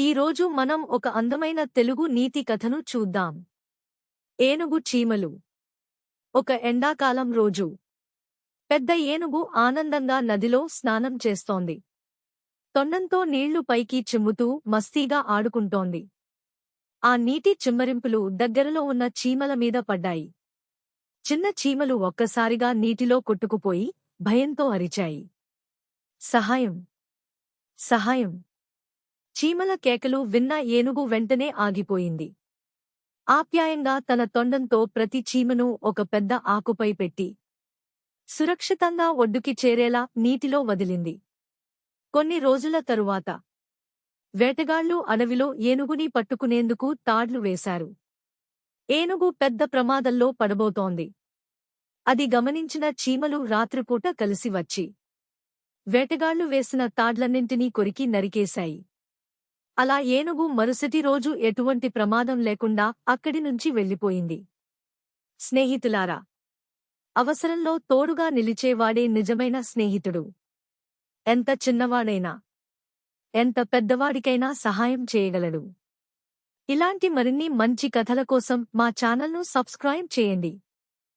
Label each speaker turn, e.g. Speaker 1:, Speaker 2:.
Speaker 1: ఈరోజు మనం ఒక అందమైన తెలుగు నీతి కథను చూద్దాం. ఏనుగు చీమలు. ఒక ఎండాకాలం రోజు. పెద్ద ఏనుగు ఆనందంగా నదిలో స్నానం చేస్తోంది. తొండంతో నీళ్ళు పైకి చిమ్ముతూ మస్తీగా ఆడుకుంటోంది. ఆ నీటి చిమ్మరింపులు దగ్గరలో ఉన్న చీమల మీద పడ్డాయి. చిన్న చీమలు ఒక్కసారిగా నీటిలో కొట్టుకుపోయి భయంతో అరిచాయి. సహాయం. సహాయం. చీమల కేకలు విన్న ఏనుగు వెంటనే ఆగిపోయింది. ఆప్యాయంగా తన తొండంతో ప్రతి చీమను ఒక పెద్ద ఆకుపై పెట్టి సురక్షితంగా ఒడ్డుకి చేరేలా నీటిలో వదిలింది. కొన్ని రోజుల తరువాత వేటగాళ్ళు అడవిలో ఏనుగుని పట్టుకునేందుకు తాడ్లు వేశారు. ఏనుగు పెద్ద ప్రమాదంలో పడబోతోంది. అది గమనించిన చీమలు రాత్రిపూట కలిసి వచ్చి వేటగాళ్ళు వేసిన తాడ్లన్నింటినీ కొరికి నరికేశాయి. అలా ఏనుగు మరుసటి రోజు ఎటువంటి ప్రమాదం లేకుండా అక్కడి నుంచి వెళ్ళిపోయింది. స్నేహితులారా అవసరంలో తోడుగా నిలిచేవాడే నిజమైన స్నేహితుడు. ఎంత చిన్నవాడైనా ఎంత పెద్దవాడికైనా సహాయం చేయగలడు. ఇలాంటి మరిన్ని మంచి కథల కోసం మా ఛానల్ను సబ్స్క్రైబ్ చేయండి.